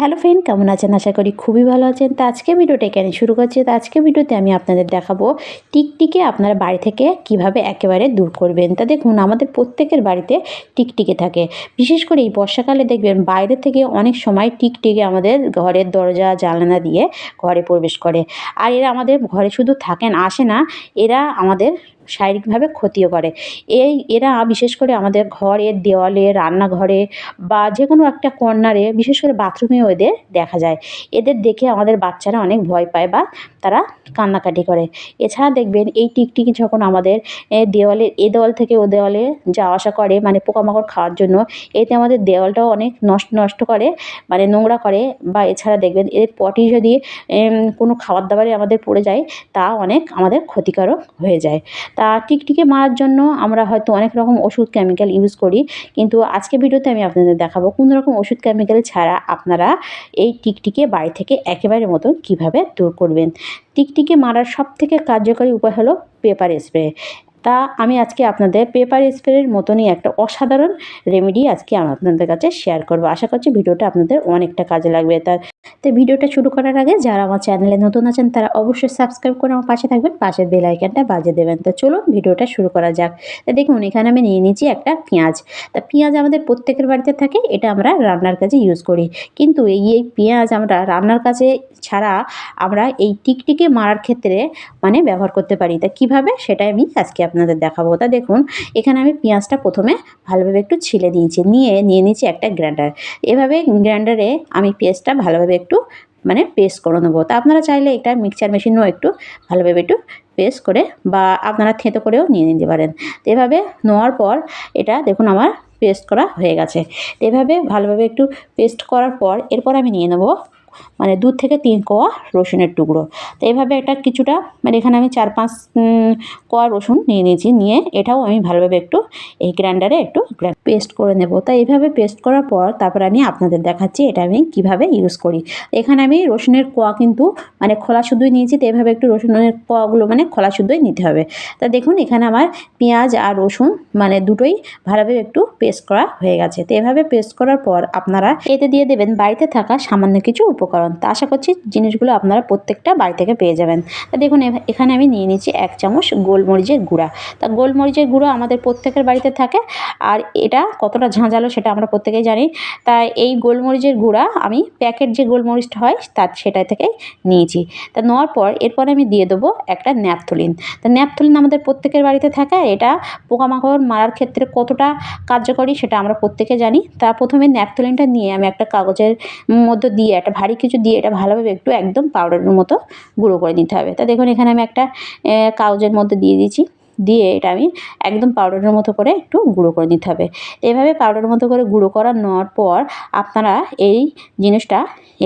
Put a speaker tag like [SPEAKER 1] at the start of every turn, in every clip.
[SPEAKER 1] Hello friend, কেমন আছেন? আশা করি খুবই ভালো আছেন। তো আজকে ভিডিওটা এখানে শুরু করছি। তো আজকে ভিডিওতে আমি আপনাদের দেখাবো টিকটিকে আপনারা বাড়ি থেকে কীভাবে একেবারে দূর করবেন। তা দেখুন, আমাদের প্রত্যেকের বাড়িতে টিকটিকে থাকে। বিশেষ করে এই বর্ষাকালে দেখবেন, বাইরে থেকে অনেক সময় টিকটিকে আমাদের ঘরের দরজা, জানালা দিয়ে ঘরে প্রবেশ করে। আর এরা আমাদের ঘরে শুধু থাকেন, আসে না। এরা আমাদের শারীরিকভাবে ক্ষতিও করে। এই এরা বিশেষ করে আমাদের ঘরের দেওয়ালে রান্নাঘরে বা যে কোনো একটা কর্নারে বিশেষ করে বাথরুমেও এদের দেখা যায়। এদের দেখে আমাদের বাচ্চারা অনেক ভয় পায় বা তারা কান্নাকাটি করে। এছাড়া দেখবেন এই টিকটিকি যখন আমাদের এ, দেওয়ালের এ দেওয়াল থেকে ও দেওয়ালে যাওয়া আসা করে মানে পোকামাকড় খাওয়ার জন্য এতে আমাদের দেওয়ালটাও অনেক নষ্ট নষ্ট করে মানে নোংরা করে বা এছাড়া দেখবেন এদের পটি যদি কোনো খাবার দাবারে আমাদের পড়ে যায় তা অনেক আমাদের ক্ষতিকারক হয়ে যায়। তা টিকটিকি মারার জন্য আমরা হয়তো অনেক রকম ওষুধ কেমিক্যাল ইউজ করি। কিন্তু আজকে ভিডিওতে আমি আপনাদের দেখাবো কোনো রকম ওষুধ কেমিক্যাল ছাড়া আপনারা এই টিকটিকে বাড়ি থেকে একেবারে মতন কীভাবে দূর করবেন। টিকটিকি মারার সব থেকে কার্যকরী উপায় হলো পেপার স্প্রে তা আমি আজকে আপনাদের পেপার স্প্রের মতনই একটা অসাধারণ রেমেডি আজকে আমি আপনাদের কাছে শেয়ার করব। আশা করছি ভিডিওটা আপনাদের অনেকটা কাজে লাগবে। তার তো ভিডিওটা শুরু করার আগে যারা আমার চ্যানেলে নতুন আছেন, তারা অবশ্যই সাবস্ক্রাইব করে আমার পাশে থাকবেন, পাশের বেল আইকনটা বাজিয়ে দেবেন। তো চলুন ভিডিওটা শুরু করা যাক। তো দেখুন, এখানে আমি নিয়ে নিয়েছি একটা পেঁয়াজ। তা পেঁয়াজ আমাদের প্রত্যেকের বাড়িতে থাকে, এটা আমরা রান্নার কাজে ইউজ করি। কিন্তু এই এই পেঁয়াজ আমরা রান্নার কাজে ছাড়া আমরা এই টিকটিকে মারার ক্ষেত্রে মানে ব্যবহার করতে পারি। তা কীভাবে? সেটাই আমি আজকে আপনাদের দেখাবো। তা দেখুন, এখানে আমি পেঁয়াজটা প্রথমে ভালোভাবে একটু ছিলে নিয়েছি। নিয়ে নিয়ে নিয়েছি একটা গ্রাইন্ডার এভাবে গ্রাইন্ডারে আমি পেঁয়াজটা ভালোভাবে একটু মানে পেস্ট করে নেব। তা আপনারা চাইলে এটা মিক্সচার মেশিনও একটু ভালোভাবে একটু পেস্ট করে বা আপনারা থেঁতো করেও নিয়ে নিতে পারেন। এভাবে নেওয়ার পর এটা দেখুন আমার পেস্ট করা হয়ে গেছে। এভাবে ভালোভাবে একটু পেস্ট করার পর এরপর আমি নিয়ে নেব মানে দু থেকে তিন কোয়া রসুনের টুকরো। তো এইভাবে এটা কিছুটা মানে এখানে আমি চার পাঁচ কোয়া রসুন নিয়ে নিয়েছি, নিয়ে এটাও আমি ভালোভাবে একটু এই গ্রাইন্ডারে একটু পেস্ট করে নেব। তা এইভাবে পেস্ট করার পর তারপর আমি আপনাদের দেখাচ্ছি এটা আমি কীভাবে ইউজ করি। এখানে আমি রসুনের কোয়া কিন্তু মানে খোলা শুদ্ধই নিয়েছি, তো এইভাবে একটু রসুনের কোয়াগুলো মানে খোলা শুদ্ধই নিতে হবে। তা দেখুন এখানে আমার পেঁয়াজ আর রসুন মানে দুটোই ভালোভাবে একটু পেস্ট করা হয়ে গেছে। তো এভাবে পেস্ট করার পর আপনারা এতে দিয়ে দেবেন বাড়িতে থাকা সামান্য কিছু উপকরণ। তা আশা করছি জিনিসগুলো আপনারা প্রত্যেকটা বাড়ি থেকে পেয়ে যাবেন। তা দেখুন এখানে আমি নিয়ে নিচ্ছি এক চামচ গোলমরিচের গুঁড়া। তা গোলমরিচের গুঁড়ো আমাদের প্রত্যেকের বাড়িতে থাকে, আর এটা কতটা ঝাঁঝালো সেটা আমরা প্রত্যেকেই জানি। তাই এই গোলমরিচের গুঁড়া আমি প্যাকেট যে গোলমরিচটা হয়, তার সেটা থেকে নিয়েছি। তা নেওয়ার পর এরপর আমি দিয়ে দেবো একটা ন্যাপথলিন। তা ন্যাপথলিন আমাদের প্রত্যেকের বাড়িতে থাকে এটা পোকামাকড় মারার ক্ষেত্রে কতটা কার্যকরী সেটা আমরা প্রত্যেকে জানি। তা প্রথমে ন্যাপথলিনটা নিয়ে আমি একটা কাগজের মধ্যে দিয়ে, একটা কিছু দিয়ে এটা ভালোভাবে একটু একদম পাউডারের মতো গুঁড়ো করে নিতে হবে। তা দেখুন এখানে আমি একটা কাগজের মধ্যে দিয়ে দিয়েছি। দিয়ে এটা আমি একদম পাউডারের মতো করে একটু গুঁড়ো করে নিতে হবে। এভাবে পাউডারের মতো করে গুঁড়ো করা নেওয়ার পর আপনারা এই জিনিসটা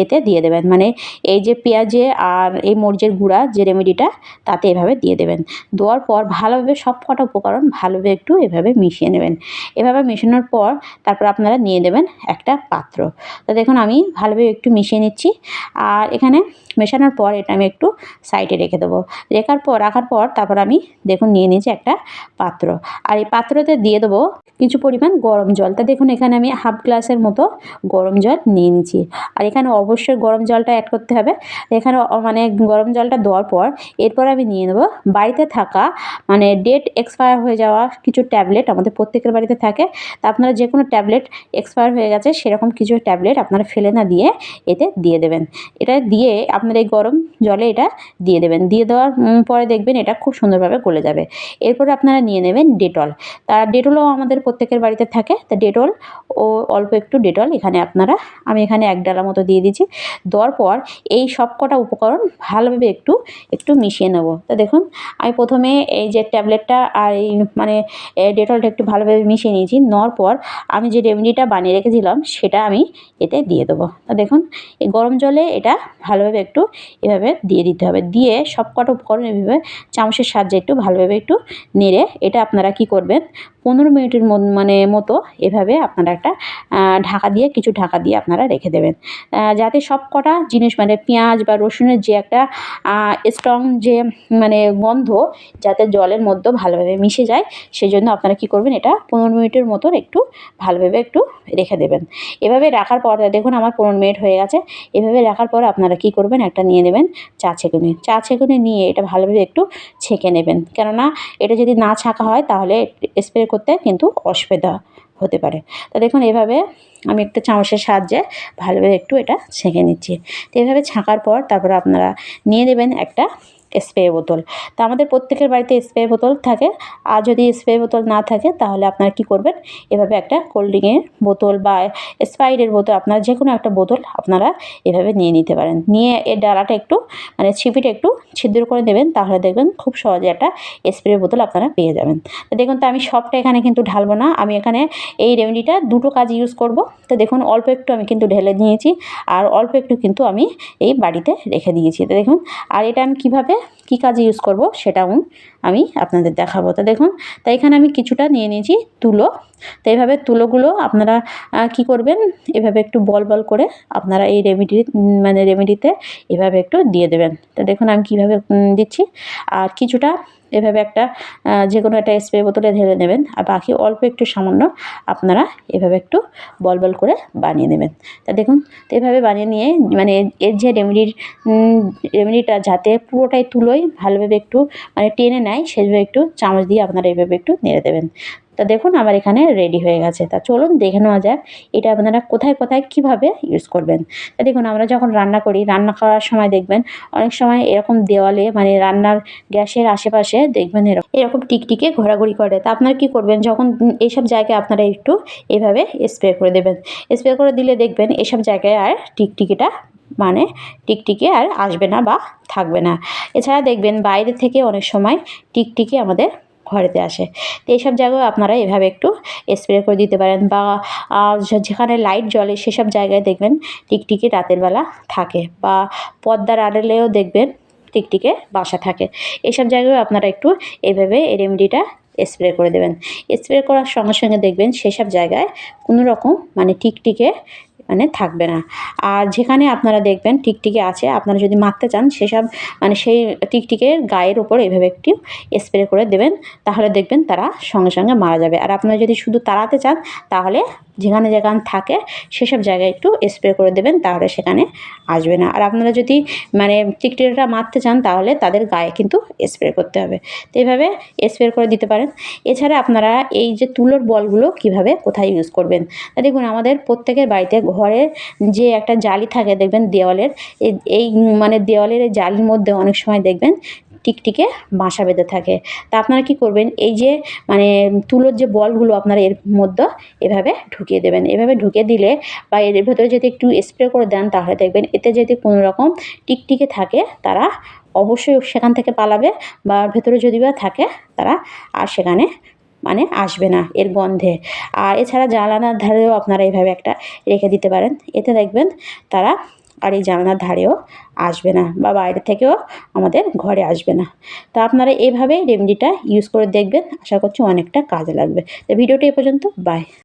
[SPEAKER 1] এতে দিয়ে দেবেন। মানে এই যে পেঁয়াজে আর এই মরিচের গুঁড়া যে রেমেডিটা তাতে এভাবে দিয়ে দেবেন। দেওয়ার পর ভালোভাবে সব কটা উপকরণ ভালোভাবে একটু এভাবে মিশিয়ে নেবেন। এভাবে মেশানোর পর তারপর আপনারা নিয়ে দেবেন একটা পাত্র। তো দেখুন, আমি ভালোভাবে একটু মিশিয়ে নিচ্ছি। আর এখানে মেশানোর পর এটা আমি একটু সাইডে রেখে দেবো। রেখার পর, রাখার পর তারপর আমি দেখুন, নিয়ে নিয়েছি একটা পাত্র। আর এই পাত্রতে দিয়ে দেবো কিছু পরিমাণ গরম জল। তা দেখুন, এখানে আমি হাফ গ্লাসের মতো গরম জল নিয়ে নিচ্ছি। আর এখানে অবশ্যই গরম জলটা অ্যাড করতে হবে। এখানে মানে গরম জলটা দেওয়ার পর এরপর আমি নিয়ে নেব বাড়িতে থাকা মানে ডেট এক্সপায়ার হয়ে যাওয়া কিছু ট্যাবলেট আমাদের প্রত্যেকের বাড়িতে থাকে। তা আপনারা যে কোনো ট্যাবলেট এক্সপায়ার হয়ে গেছে, সেরকম কিছু ট্যাবলেট আপনারা ফেলে না দিয়ে এতে দিয়ে দেবেন। এটা দিয়ে আপনারা এই গরম জলে এটা দিয়ে দেবেন। দিয়ে দেওয়ার পরে দেখবেন এটা খুব সুন্দরভাবে গলে যাবে। এরপরে আপনারা নিয়ে নেবেন ডেটল। তার ডেটলও আমাদের প্রত্যেকের বাড়িতে থাকে। তা ডেটল ও অল্প একটু ডেটল এখানে আপনারা, আমি এখানে এক ডালা মতো দিয়ে দিচ্ছি দেওয়ার পর এই সব কটা উপকরণ ভালোভাবে একটু একটু মিশিয়ে নেব। তা দেখুন, আমি প্রথমে এই যে ট্যাবলেটটা আর এই মানে ডেটলটা একটু ভালোভাবে মিশিয়ে নিয়েছি। নেওয়ার পর আমি যে রেমেডিটা বানিয়ে রেখেছিলাম, সেটা আমি এতে দিয়ে দেবো। তা দেখুন, এই গরম জলে এটা ভালোভাবে একটু এভাবে দিয়ে দিতে হবে। দিয়ে সব কটা উপকরণ এভাবে চামচের সাহায্যে একটু ভালোভাবে একটু নেড়ে এটা আপনারা কি করবেন? পনেরো মিনিটের মন মতো এভাবে আপনারা একটা ঢাকা দিয়ে, কিছু ঢাকা দিয়ে আপনারা রেখে দেবেন। যাতে সব কটা জিনিস মানে পেঁয়াজ বা রসুনের যে একটা স্ট্রং যে মানে গন্ধ, যাতে জলের মধ্যে ভালোভাবে মিশে যায় সেই জন্য আপনারা কী করবেন, এটা পনেরো মিনিটের মতো একটু ভালোভাবে একটু রেখে দেবেন। এভাবে রাখার পর, দেখুন আমার পনেরো মিনিট হয়ে গেছে, এভাবে রাখার পর আপনারা কী করবেন, একটা নিয়ে নেবেন চা ছেঁকুনি। চা ছেঁকুনি নিয়ে এটা ভালোভাবে একটু ছেঁকে নেবেন। কেননা, এটা যদি না ছাঁকা হয়, তাহলে স্প্রে করতে কিন্তু অসুবিধা হতে পারে। তো দেখুন, এভাবে আমি একটু চামচের সাহায্যে ভালোভাবে একটু এটা ছেঁকে নিচ্ছি। তো এভাবে ছাঁকার পর তারপর আপনারা নিয়ে নেবেন একটা স্প্রে বোতল। তো আমাদের প্রত্যেকের বাড়িতে স্প্রে বোতল থাকে। আর যদি স্প্রে বোতল না থাকে, তাহলে আপনারা কী করবেন? এভাবে একটা কোল্ড ড্রিঙ্কের বোতল বা স্প্রাইটের বোতল, আপনারা যে কোনো একটা বোতল আপনারা এভাবে নিয়ে নিতে পারেন। নিয়ে এর ডালাটা একটু মানে ছিপিটা একটু ছিদ্র করে দেবেন তাহলে দেখবেন খুব সহজে একটা স্প্রে বোতল আপনারা পেয়ে যাবেন। তো দেখুন, তো আমি সবটা এখানে কিন্তু ঢালবো না। আমি এখানে এই রেমেডিটা দুটো কাজ ইউজ করব। তো দেখুন, অল্প একটু আমি কিন্তু ঢেলে নিয়েছি। আর অল্প একটু কিন্তু আমি এই বাড়িতে রেখে দিয়েছি। তো দেখুন, আর এটা আমি কীভাবে কী কাজে ইউজ করব সেটাও আমি আপনাদের দেখাবো। তো দেখুন তাই এখানে আমি কিছুটা নিয়ে নিয়েছি তুলো। তো এইভাবে তুলোগুলো আপনারা কি করবেন? এভাবে একটু বল বল করে আপনারা এই রেমেডি মানে রেমেডিতে এভাবে একটু দিয়ে দেবেন। তো দেখুন আমি কীভাবে দিচ্ছি। আর কিছুটা এভাবে একটা যে কোনো একটা স্প্রে বোতলে ঢেলে নেবেন। আর বাকি অল্প একটু সামান্য আপনারা এভাবে একটু বল বল করে বানিয়ে নেবেন। তা দেখুন, তো এভাবে বানিয়ে নিয়ে মানে এর যে রেমেডির রেমেডিটা যাতে পুরোটাই তুলোই ভালোভাবে একটু মানে টেনে নেয়, সেভাবে একটু চামচ দিয়ে আপনারা এভাবে একটু নেড়ে দেবেন। তা দেখুন আমার এখানে রেডি হয়ে গেছে। তা চলুন দেখে নেওয়া যাক, এটা আপনারা কোথায় কোথায় কীভাবে ইউজ করবেন। তা দেখুন আমরা যখন রান্না করি, রান্না করার সময় দেখবেন অনেক সময় এরকম দেওয়ালে মানে রান্নার গ্যাসের আশেপাশে দেখবেন এরকম এরকম টিকটিকে ঘোরাঘুরি করে। তা আপনারা কী করবেন, যখন এইসব জায়গায় আপনারা একটু এভাবে স্প্রে করে দেবেন। স্প্রে করে দিলে দেখবেন এসব জায়গায় আর টিকটিকিটা মানে টিকটিকি আর আসবে না বা থাকবে না। এছাড়া দেখবেন বাইরে থেকে অনেক সময় টিকটিকি আমাদের ঘরেতে আসে। তো এইসব জায়গায় আপনারা এভাবে একটু স্প্রে করে দিতে পারেন বা যেখানে লাইট জ্বলে সেসব জায়গায় দেখবেন টিকটিকি রাতের বেলা থাকে বা পর্দার আড়ালেও দেখবেন টিকটিকে বাসা থাকে। এইসব জায়গায় আপনারা একটু এভাবে এই রেমেডিটা স্প্রে করে দেবেন। স্প্রে করার সঙ্গে সঙ্গে দেখবেন সেসব জায়গায় কোনো রকম মানে টিকটিকে মানে থাকবে না। আর যেখানে আপনারা দেখবেন টিকটিকি আছে, আপনারা যদি মারতে চান সেসব মানে সেই টিকটিকের গায়ের ওপর এভাবে একটি স্প্রে করে দেবেন, তাহলে দেখবেন তারা সঙ্গে সঙ্গে মারা যাবে। আর আপনারা যদি শুধু তাড়াতে চান, তাহলে যেখানে যেখানে থাকে সেসব জায়গায় একটু স্প্রে করে দেবেন, তাহলে সেখানে আসবে না। আর আপনারা যদি মানে টিকটিকিটা মারতে চান, তাহলে তাদের গায়ে কিন্তু স্প্রে করতে হবে। তো এইভাবে স্প্রে করে দিতে পারেন। এছাড়া আপনারা এই যে তুলোর বলগুলো কীভাবে কোথায় ইউজ করবেন? দেখুন, আমাদের প্রত্যেকের বাড়িতে ঘরের যে একটা জালি থাকে, দেখবেন দেওয়ালের এই- এই মানে দেওয়ালের এই জালির মধ্যে অনেক সময় দেখবেন টিকটিকে বাসা বেঁধে থাকে। তা আপনারা কি করবেন? এই যে মানে তুলোর যে বলগুলো আপনারা এর মধ্যে এভাবে ঢুকিয়ে দেবেন। এভাবে ঢুকিয়ে দিলে বা এর ভেতরে যদি একটু স্প্রে করে দেন, তাহলে দেখবেন এতে যদি কোনো রকম টিকটিকে থাকে, তারা অবশ্যই সেখান থেকে পালাবে বা ভেতরে যদি বা থাকে, তারা আর সেখানে মানে আসবে না এর গন্ধে। আর এছাড়া জানালার ধারেও আপনারা এইভাবে একটা রেখে দিতে পারেন। এতে দেখবেন তারা আর এই জানালার ধারেও আসবে না বা বাইরে থেকেও আমাদের ঘরে আসবে না। তা আপনারা এইভাবেই রেমেডিটা ইউজ করে দেখবেন। আশা করছি অনেকটা কাজে লাগবে। তো ভিডিওটা এ পর্যন্ত বাই